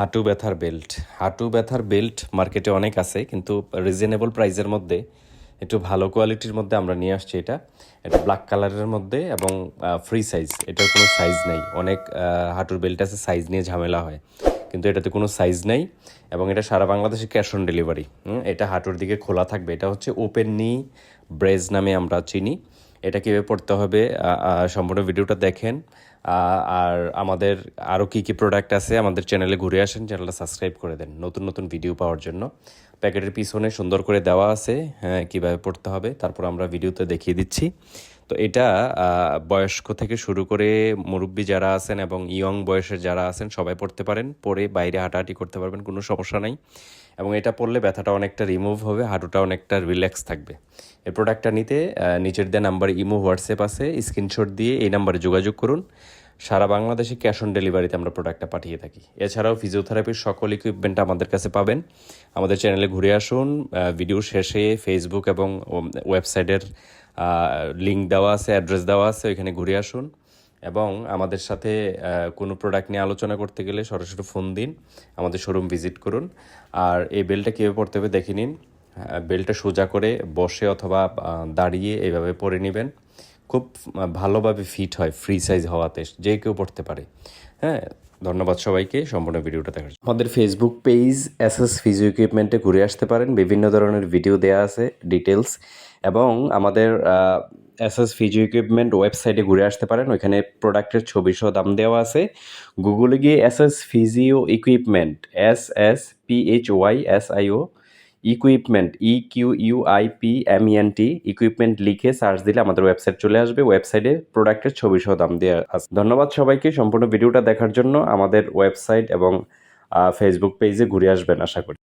হাঁটু ব্যথার বেল্ট হাঁটু ব্যথার বেল্ট মার্কেটে অনেক আছে, কিন্তু রিজনেবল প্রাইসের মধ্যে, একটু ভালো কোয়ালিটির মধ্যে আমরা নিয়ে আসছি এটা। এটা ব্ল্যাক কালারের মধ্যে এবং ফ্রি সাইজ এটার কোনো সাইজ নেই। অনেক হাঁটুর বেল্ট আছে সাইজ নিয়ে ঝামেলা হয়। কিন্তু এটাতে কোনো সাইজ নেই এবং এটা সারা বাংলাদেশে ক্যাশ অন ডেলিভারি এটা হাঁটুর দিকে খোলা থাকবে। এটা হচ্ছে ওপেন নি ব্রেজ নামে আমরা চিনি। এটা কীভাবে পড়তে হবে সম্পূর্ণ ভিডিওটা দেখেন। আর আমাদের আরও কী কী প্রোডাক্ট আছে আমাদের চ্যানেলে ঘুরে আসেন চ্যানেলটা সাবস্ক্রাইব করে দেন নতুন নতুন ভিডিও পাওয়ার জন্য। প্যাকেটের পিছনে সুন্দর করে দেওয়া আছে হ্যাঁ কীভাবে পড়তে হবে, তারপর আমরা ভিডিওতে দেখিয়ে দিচ্ছি। তো এটা বয়স্ক থেকে শুরু করে মুরব্বী যারা আছেন এবং ইয়ং বয়সের যারা আছেন সবাই পড়তে পারেন পরে বাইরে হাঁটাহাঁটি করতে পারবেন, কোনো সমস্যা নাই। এবং এটা পরলে ব্যথাটা অনেকটা রিমুভ হবে, হাঁটুটা অনেকটা রিল্যাক্স থাকবে। এই প্রোডাক্টটা নিতে নিচের দেওয়া নাম্বার ইমো, হোয়াটসঅ্যাপ আছে স্ক্রিনশট দিয়ে এই নাম্বারে যোগাযোগ করুন। সারা বাংলাদেশে ক্যাশ অন ডেলিভারিতে আমরা প্রোডাক্টটা পাঠিয়ে থাকি। এছাড়াও ফিজিওথেরাপির সকল ইকুইপমেন্ট আমাদের কাছে পাবেন। আমাদের চ্যানেলে ঘুরে আসুন ভিডিও শেষে ফেসবুক এবং ওয়েবসাইটের লিঙ্ক দেওয়া আছে অ্যাড্রেস দেওয়া আছে, ওইখানে ঘুরে আসুন। এবং আমাদের সাথে কোনো প্রোডাক্ট নিয়ে আলোচনা করতে গেলে সরাসরি ফোন দিন, আমাদের শোরুম ভিজিট করুন। আর এই বেলটা কীভাবে পড়তে হবে দেখে নিন। বেলটা সোজা করে বসে অথবা দাঁড়িয়ে এইভাবে পরে নেবেন। খুব ভালোভাবে ফিট হয় ফ্রি সাইজ হওয়াতে, যে কেউ পড়তে পারে। হ্যাঁ ধন্যবাদ সবাইকে, সম্পূর্ণ ভিডিওটা দেখার জন্য। আমাদের Facebook page S S physio ইকুইপমেন্টে ঘুরে আসতে পারেন। বিভিন্ন ধরনের ভিডিও দেওয়া আছে ডিটেলস এবং আমাদের এস এস ফিজিও ইকুইপমেন্ট ওয়েবসাইটে ঘুরে আসতে পারেন। ওইখানে প্রোডাক্টের ছবি সহ দাম দেওয়া আছে। গুগলে গিয়ে S S physio equipment S S P H Y S I O equipment E Q U I P M N T equipment লিখে সার্চ দিলে আমাদের ওয়েবসাইট চলে আসবে। ওয়েবসাইটে প্রোডাক্টের ছবি সহ দাম দেওয়া আছে। ধন্যবাদ সবাইকে সম্পূর্ণ ভিডিওটা দেখার জন্য। আমাদের ওয়েবসাইট এবং ফেসবুক পেজে ঘুরে আসবেন, আশা করি।